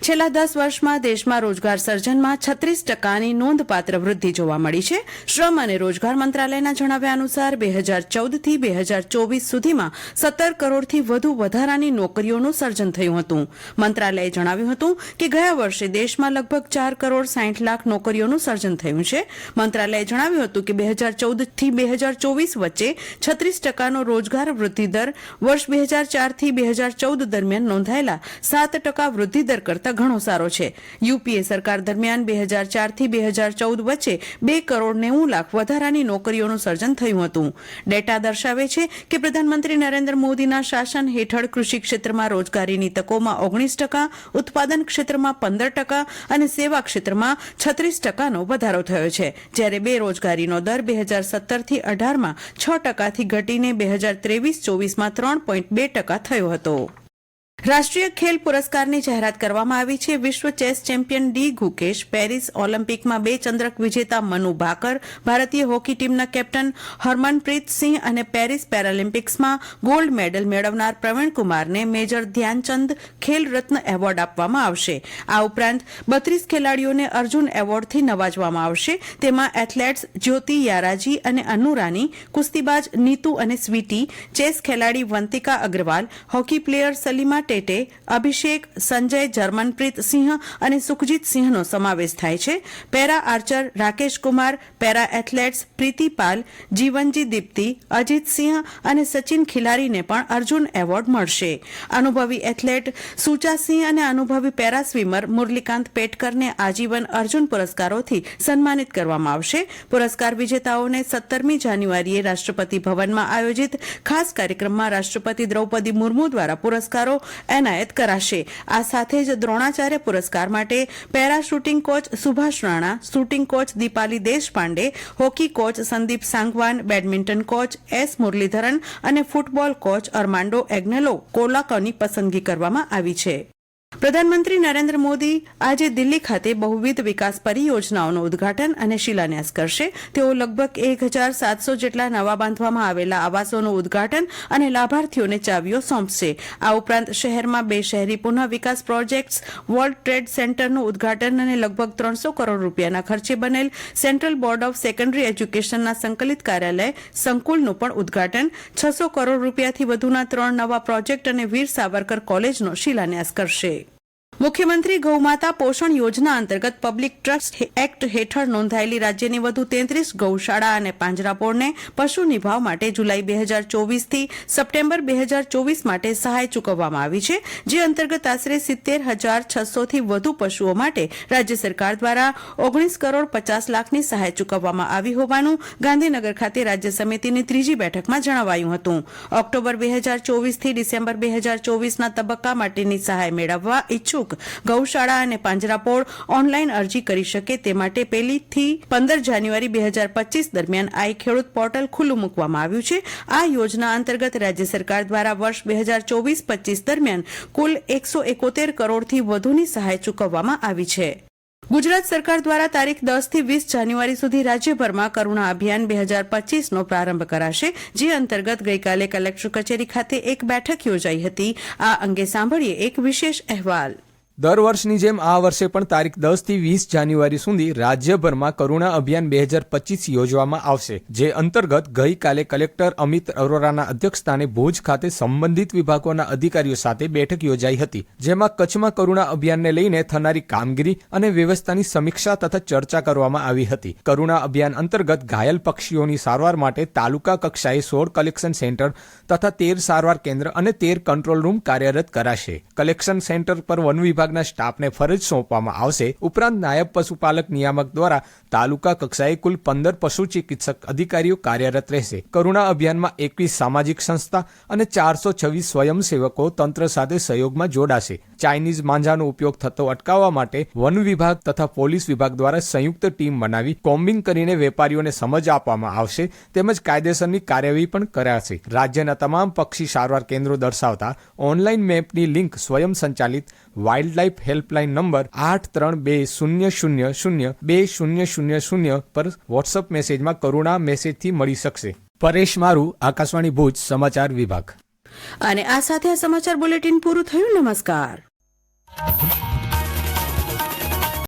છેલ્લા દસ વર્ષમાં દેશમાં રોજગાર સર્જનમાં છત્રીસ ટકાની નોંધપાત્ર વૃદ્ધિ જોવા મળી છે. શ્રમ અને રોજગાર મંત્રાલયના જણાવ્યા અનુસાર બે હજાર ચૌદથી બે હજાર ચોવીસ સુધીમાં સત્તર કરોડથી વધુ વધારાની નોકરીઓનું સર્જન થયું હતું. મંત્રાલયે જણાવ્યું હતું કે ગયા વર્ષે દેશમાં લગભગ ચાર કરોડ સાઠ લાખ નોકરીઓનું સર્જન થયું છે. મંત્રાલયે જણાવ્યું હતું કે બે હજાર ચૌદથી બે હજાર ચોવીસ વચ્ચે છત્રીસ ટકાનો રોજગાર વૃદ્ધિ દર વર્ષ બે હજાર ચારથી બે હજાર ચૌદ દરમિયાન નોંધાયેલા સાત ટકા વૃદ્ધિ દર કરતાં ઘણો સારો છે. યુપીએ સરકાર દરમિયાન બે હજાર ચારથી બે હજાર ચૌદ વચ્ચે બે કરોડ નેવું લાખ વધારાની નોકરીઓનું સર્જન થયું હતું. ડેટા દર્શાવે છે કે પ્રધાનમંત્રી નરેન્દ્ર મોદીના શાસન હેઠળ કૃષિ ક્ષેત્રમાં રોજગારીની તકોમાં ઓગણીસ ટકા, ઉત્પાદન ક્ષેત્રમાં પંદર ટકા અને સેવા ક્ષેત્રમાં છત્રીસ ટકાનો વધારો થયો છે. જ્યારે બેરોજગારીનો દર બે હજાર સત્તરથી અઢારમાં છ ટકાથી ઘટીને બે હજાર ત્રેવીસ ચોવીસમાં ત્રણ પોઈન્ટ બે ટકા થયો હતો. રાષ્ટ્રીય ખેલ પુરસ્કારની જાહેરાત કરવામાં આવી છે. વિશ્વ chess champion D Gukesh, Paris ઓલિમ્પિકમાં બે ચંદ્રક વિજેતા મનુ ભાકર, ભારતીય હોકી ટીમના કેપ્ટન હરમનપ્રીત સિંહ અને પેરિસ પેરાલિમ્પિક્સમાં ગોલ્ડ મેડલ મેળવનાર પ્રવીણ કુમારને મેજર ધ્યાનચંદ ખેલ રત્ન એવોર્ડ આપવામાં આવશે. આ ઉપરાંત બત્રીસ ખેલાડીઓને અર્જુન એવોર્ડથી નવાજવામાં આવશે. તેમાં એથ્લેટ્સ જ્યોતિ યારાજી અને અનુરાની કુસ્તીબાજ નીતુ અને સ્વીટી, ચેસ ખેલાડી વંતિકા અગ્રવાલ, હોકી પ્લેયર સલીમા ટેટે અભિષેક, સંજય, જર્મનપ્રીત સિંહ અને સુખજીત સિંહનો સમાવેશ થાય છે. Para archer Rakesh para athletes Preeti Jeevanji Deepthi Ajeet Singh અને સચિન ખિલારીને પણ અર્જુન એવોર્ડ મળશે. અનુભવી એથ્લેટ સુચા સિંહ અને અનુભવી પેરા સ્વિમર મુરલીકાંત પેટકરને આજીવન અર્જુન પુરસ્કારોથી સન્માનિત કરવામાં આવશે. પુરસ્કાર વિજેતાઓને સત્તરમી જાન્યુઆરીએ રાષ્ટ્રપતિ ભવનમાં આયોજિત ખાસ કાર્યક્રમમાં રાષ્ટ્રપતિ દ્રૌપદી મુર્મુ દ્વારા પુરસ્કારો એનાયત કરાશે. આ સાથે જ દ્રોણાચાર્ય પુરસ્કાર માટે para shooting coach Subhash Rana, shooting coach Deepali Deshpande, hockey coach Sandeep Sangwan, badminton coach S Muralidharan અને ફૂટબોલ કોચ અર્માંડો એગ્નેલો કોલાકોની પસંદગી કરવામાં આવી છે. પ્રધાનમંત્રી નરેન્દ્ર મોદી આજે દિલ્હી ખાતે બહુવિધ વિકાસ પરિયોજનાઓનું ઉદઘાટન અને શિલાન્યાસ કરશે. તેઓ લગભગ એક હજાર સાતસો જેટલા નવા બાંધવામાં આવેલા આવાસોનું ઉદઘાટન અને લાભાર્થીઓને ચાવીઓ સોંપશે. આ ઉપરાંત શહેરમાં બે શહેરી પુનઃ વિકાસ પ્રોજેક્ટ્સ, વર્લ્ડ ટ્રેડ સેન્ટરનું ઉદઘાટન અને લગભગ ત્રણસો કરોડ રૂપિયાના ખર્ચે બનેલ સેન્ટ્રલ બોર્ડ ઓફ સેકન્ડરી એજ્યુકેશનના સંકલિત કાર્યાલય સંકુલનું પણ ઉદઘાટન. છસો કરોડ રૂપિયાથી વધુના ત્રણ નવા પ્રોજેક્ટ અને વીર સાવરકર કોલેજનો શિલાન્યાસ કરશે. મુખ્યમંત્રી ગૌમાતા પોષણ યોજના અંતર્ગત પબ્લિક ટ્રસ્ટ એક્ટ હેઠળ નોંધાયેલી રાજ્યની વધુ તેત્રીસ ગૌશાળા અને પાંજરાપોળને પશુ નિભાવ માટે જુલાઈ બે હજાર ચોવીસથી સપ્ટેમ્બર બે હજાર ચોવીસ માટે સહાય ચૂકવવામાં આવી છે, જે અંતર્ગત આશરે સિત્તેર હજાર છસોથી વધુ પશુઓ માટે રાજ્ય સરકાર દ્વારા ઓગણીસ કરોડ પચાસ લાખની સહાય ચૂકવવામાં આવી હોવાનું ગાંધીનગર ખાતે રાજ્ય સમિતિની ત્રીજી બેઠકમાં જણાવાયું હતું. ઓક્ટોબર બે હજાર ચોવીસથી ડિસેમ્બર બે હજાર ચોવીસના તબક્કા માટેની સહાય મેળવવા ઇચ્છુક ગૌશાળા અને પાંજરાપોળ ઓનલાઈન અરજી કરી શકે તે માટે પહેલીથી પંદર જાન્યુઆરી બે હજાર પચીસ દરમિયાન આઈ ખેડૂત પોર્ટલ ખુલ્લું મૂકવામાં આવ્યું છે. આ યોજના અંતર્ગત રાજ્ય સરકાર દ્વારા વર્ષ બે હજાર ચોવીસ પચીસ દરમિયાન કુલ એકસો એકોતેર કરોડથી વધુની સહાય ચૂકવવામાં આવી છે. ગુજરાત સરકાર દ્વારા તારીખ દસથી વીસ જાન્યુઆરી સુધી રાજ્યભરમાં કરુણા અભિયાન બે હજાર પચીસનો પ્રારંભ કરાશે, જે અંતર્ગત ગઈકાલે કલેક્ટર કચેરી ખાતે એક બેઠક યોજાઈ હતી. આ અંગે સાંભળીએ એક વિશેષ અહેવાલ. દર વર્ષની જેમ આ વર્ષે પણ તારીખ દસથી વીસ જાન્યુઆરી સુધી રાજ્યભરમાં કરુણા અભિયાન બે હજાર પચીસ યોજવામાં આવશે, જે અંતર્ગત ગઈકાલે કલેક્ટર અમિત અરોરાના અધ્યક્ષસ્થાને ભુજ ખાતે સંબંધિત વિભાગોના અધિકારીઓ સાથે બેઠક યોજાઈ હતી, જેમાં કચ્છમાં કરુણા અભિયાનને લઈને થનારી કામગીરી અને વ્યવસ્થાની સમીક્ષા તથા ચર્ચા કરવામાં આવી હતી. કરુણા અભિયાન અંતર્ગત ઘાયલ પક્ષીઓની સારવાર માટે તાલુકા કક્ષાએ સોળ કલેક્શન સેન્ટર તથા તેર સારવાર કેન્દ્ર અને તેર કંટ્રોલ રૂમ કાર્યરત કરાશે. કલેક્શન સેન્ટર પર વન વિભાગ વિભાગના સ્ટાફને ફરજ સોંપવામાં આવશે. ઉપરાંત નાયબ પશુપાલક નિયામક દ્વારા તાલુકા કક્ષાએ કુલ પંદર પશુ ચિકિત્સક અધિકારીઓ કાર્યરત રહેશે. કરુણા અભિયાનમાં એકવીસ સામાજિક સંસ્થા અને ચારસો છવ્વીસ સ્વયંસેવકો તંત્ર સાથે સહયોગમાં જોડાશે. ચાઇનીઝ માંજાનો ઉપયોગ થતો અટકાવવા માટે વન વિભાગ તથા પોલીસ વિભાગ દ્વારા સંયુક્ત ટીમ બનાવી કોમ્બિંગ કરીને વેપારીઓને સમજ આપવામાં આવશે તેમજ કાયદેસરની કાર્યવાહી પણ કરાશે. રાજ્યના તમામ પક્ષી સારવાર કેન્દ્રો દર્શાવતા ઓનલાઈન મેપની લિંક સ્વયં સંચાલિત વાઇલ્ડ લાઇફ હેલ્પલાઇન નંબર આઠ ત્રણ બે શૂન્ય શૂન્ય શૂન્ય બે શૂન્ય શૂન્ય શૂન્ય પર વોટ્સઅપ મેસેજમાં કરુણા મેસેજથી મળી શકશે. પરેશ મારું, આકાશવાણી ભુજ, સમાચાર વિભાગ. અને આ સાથે આ સમાચાર બુલેટિન પૂરું થયું. નમસ્કાર.